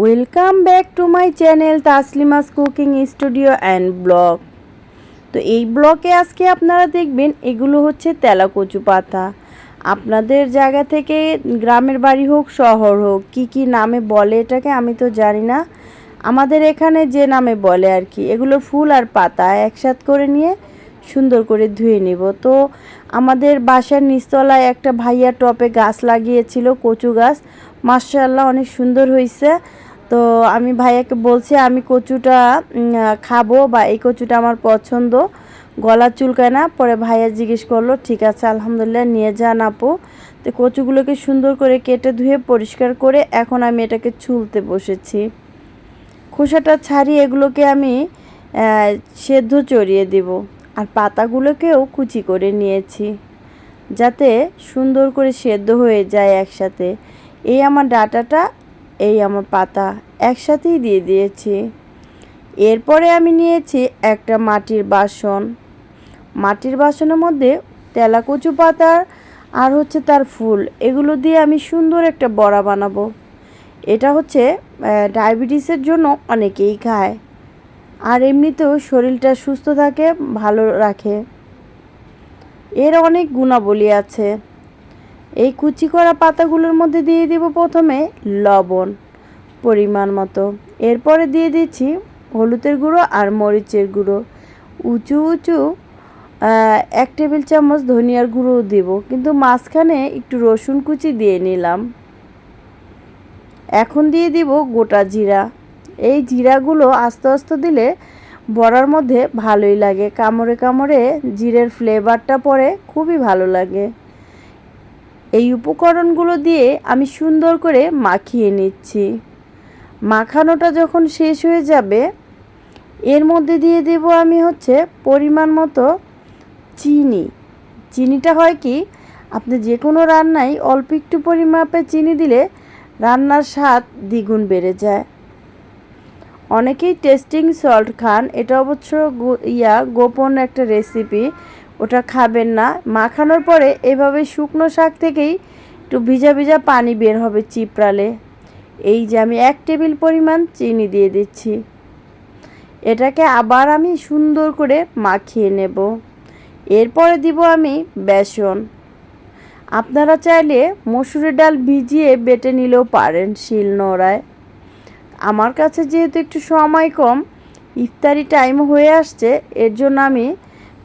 Welcome back to my channel Taslima's cooking studio and blog তো এই ব্লগে আজকে আপনারা দেখবেন, এগুলো হচ্ছে তেলা কচু পাতা। আপনাদের জায়গা থেকে গ্রামের বাড়ি হোক, শহর হোক, কি কি নামে বলে এটাকে আমি তো জানি না। আমাদের এখানে যে নামে বলে আর কি, এগুলো ফুল আর পাতা, একসাথ করে নিয়ে সুন্দর করে ধুয়ে নিব। তো আমাদের বাসার নিচতলায় একটা ভাইয়া টপে গাছ লাগিয়েছিল, কচু গাছ। মার্শাল্লাহ অনেক সুন্দর হয়েছে তো আমি ভাইয়াকে বলছি, আমি কচুটা খাব বা এই কচুটা আমার পছন্দ। গলা চুলকায় না, পরে ভাইয়া জিজ্ঞেস করল, ঠিক আছে, আলহামদুলিল্লাহ, নিয়ে যান আপু। তো কচুগুলোকে সুন্দর করে কেটে ধুয়ে পরিষ্কার করে এখন আমি এটাকে চুলতে বসেছি। খোসাটা ছাড়িয়ে এগুলোকে আমি সেদ্ধ চড়িয়ে দেব। আর পাতাগুলোকেও কুচি করে নিয়েছি, যাতে সুন্দর করে সেদ্ধ হয়ে যায় একসাথে। এই আমার ডাটাটা, এই আমার পাতা একসাথেই দিয়ে দিয়েছি। এরপরে আমি নিয়েছি একটা মাটির বাসন। মাটির বাসনের মধ্যে তেলা কচু পাতার আর হচ্ছে তার ফুল, এগুলো দিয়ে আমি সুন্দর একটা বড়া বানাবো। এটা হচ্ছে ডায়াবেটিসের জন্য অনেকেই খায়। আর এমনিতেও শরীরটা সুস্থ থাকে, ভালো রাখে। এর অনেক গুণাবলী আছে। এই কুচি করা পাতাগুলোর মধ্যে দিয়ে দিব প্রথমে লবণ পরিমাণ মতো। এরপরে দিয়ে দিচ্ছি হলুদের গুঁড়ো আর মরিচের গুঁড়ো। উঁচু উঁচু এক টেবিল চামচ ধনিয়ার গুঁড়ো দেব, কিন্তু মাঝখানে একটু রসুন কুচি দিয়ে নিলাম। এখন দিয়ে দিব গোটা জিরা। এই জিরাগুলো আস্তে আস্তে দিলে বড়ার মধ্যে ভালোই লাগে। কামড়ে কামড়ে জিরের ফ্লেভারটা পড়ে খুবই ভালো লাগে। এই উপকরণগুলো দিয়ে আমি সুন্দর করে মাখিয়ে নিচ্ছি। মাখানোটা যখন শেষ হয়ে যাবে, এর মধ্যে দিয়ে দেব আমি হচ্ছে পরিমাণ মতো চিনি। চিনিটা হয় কি, আপনি যে কোনো রান্নায় অল্প একটু পরিমাপে চিনি দিলে রান্নার স্বাদ দ্বিগুণ বেড়ে যায়। অনেকেই টেস্টিং সল্ট খান। এটা অবশ্য ইয়া, গোপন একটা রেসিপি ওটা খাবেন না। মাখানোর পরে এভাবে শুকনো শাক থেকেই একটু ভিজা ভিজা পানি বের হবে চিপড়ালে। এই যে আমি এক টেবিল পরিমাণ চিনি দিয়ে দিচ্ছি। এটাকে আবার আমি সুন্দর করে মাখিয়ে নেব। এরপরে দিব আমি বেসন। আপনারা চাইলে মসুরের ডাল ভিজিয়ে বেটে নিলেও পারেন শিল নোড়ায় আমার কাছে যেহেতু একটু সময় কম, ইফতারি টাইম হয়ে আসছে, এর জন্য আমি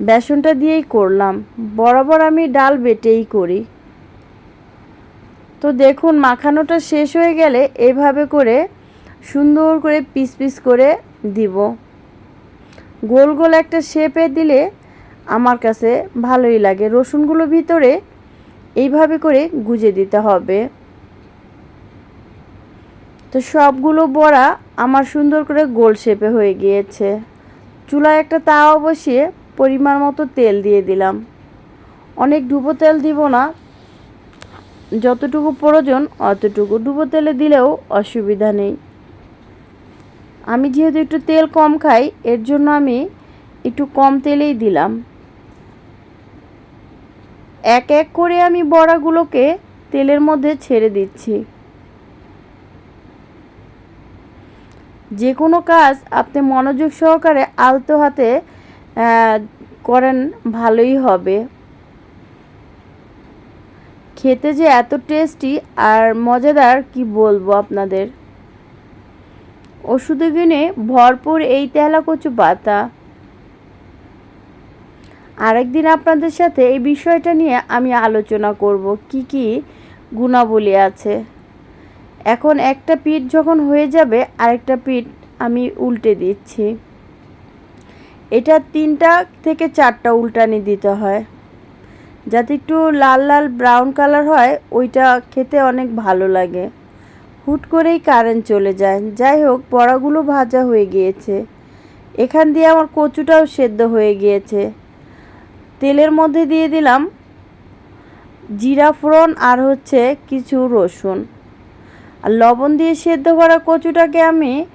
বেসনটা দিয়েই করলাম। বরাবর আমি ডাল বেটেই করি। তো দেখুন, মাখানোটা শেষ হয়ে গেলে এভাবে করে সুন্দর করে পিস পিস করে দিব। গোল গোল একটা শেপে দিলে আমার কাছে ভালোই লাগে। রসুনগুলো ভিতরে এইভাবে করে গুজে দিতে হবে। তো সবগুলো বড়া আমার সুন্দর করে গোল শেপে হয়ে গিয়েছে। চুলায় একটা তাওয়া বসিয়ে পরিমাণ মতো তেল দিয়ে দিলাম। অনেক ডুবো তেল দিব না। যতটুকু প্রয়োজন অতটুকু ডুবো তেলে দিলেও অসুবিধা নেই। আমি যেহেতু একটু তেল কম খাই, এর জন্য আমি একটু কম তেলেই দিলাম। এক এক করে আমি বড়াগুলোকে তেলের মধ্যে ছেড়ে দিচ্ছি। যে কোনো কাজ আপনি মনোযোগ সহকারে আলতো হাতে করেন ভালোই হবে। খেতে যে এত টেস্টি আর মজাদার কি বলব আপনাদের? ওষুধে গুণে ভরপুর এই তেলা কচু পাতা। আরেকদিন আপনাদের সাথে এই বিষয়টা নিয়ে আমি আলোচনা করব, কি কি গুণাবলী আছে। এখন একটা পিঠ যখন হয়ে যাবে, আরেকটা পিঠ আমি উল্টে দিচ্ছি। এটা তিনটা থেকে চারটা উল্টানি দিতে হয়। যাতে একটু লাল লাল ব্রাউন কালার হয়, ওইটা খেতে অনেক ভালো লাগে। হুট করেই কারেন্ট চলে যায়। যাই হোক, বড়াগুলো ভাজা হয়ে গিয়েছে। এখান দিয়ে আমার কচুটাও সেদ্ধ হয়ে গিয়েছে। তেলের মধ্যে দিয়ে দিলাম জিরা ফোড়ন আর হচ্ছে কিছু রসুন। আর লবণ দিয়ে সেদ্ধ করা কচুটাকে আমি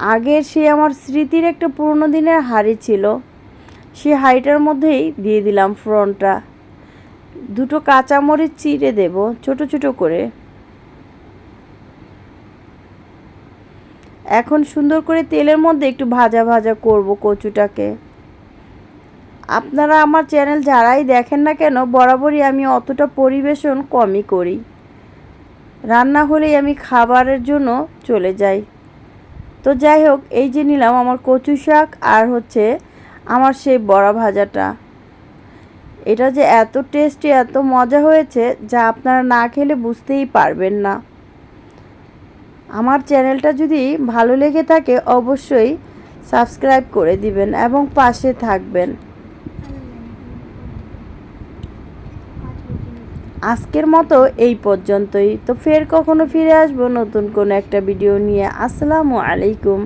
আগের সে আমার স্মৃতির একটা পুরনো দিনের হাঁড়ি ছিল। সে হাঁড়িটার মধ্যেই দিয়ে দিলাম ফোড়নটা। দুটো কাঁচামরিচ চিড়ে দেব, ছোট ছোট করে। এখন সুন্দর করে তেলের মধ্যে একটু ভাজা ভাজা করব কচুটাকে। আপনারা আমার চ্যানেল যারাই দেখেন না কেন, বরাবরই আমি অতটা পরিবেশন কমই করি। রান্না হলেই আমি খাবারের জন্য চলে যাই। তো যাই হোক, এই যে নিলাম আমার কচু শাক আর হচ্ছে আমার সেই বড়া ভাজাটা। এটা যে এত টেস্টি এত মজা হয়েছে যা আপনারা না খেলে বুঝতেই পারবেন না। আমার চ্যানেলটা যদি ভালো লেগে থাকে, অবশ্যই সাবস্ক্রাইব করে দিবেন এবং পাশে থাকবেন। আজকের মতো এই পর্যন্তই। তো ফের কখনো ফিরে আসব নতুন কোনো একটা ভিডিও নিয়ে। আসসালামু আলাইকুম।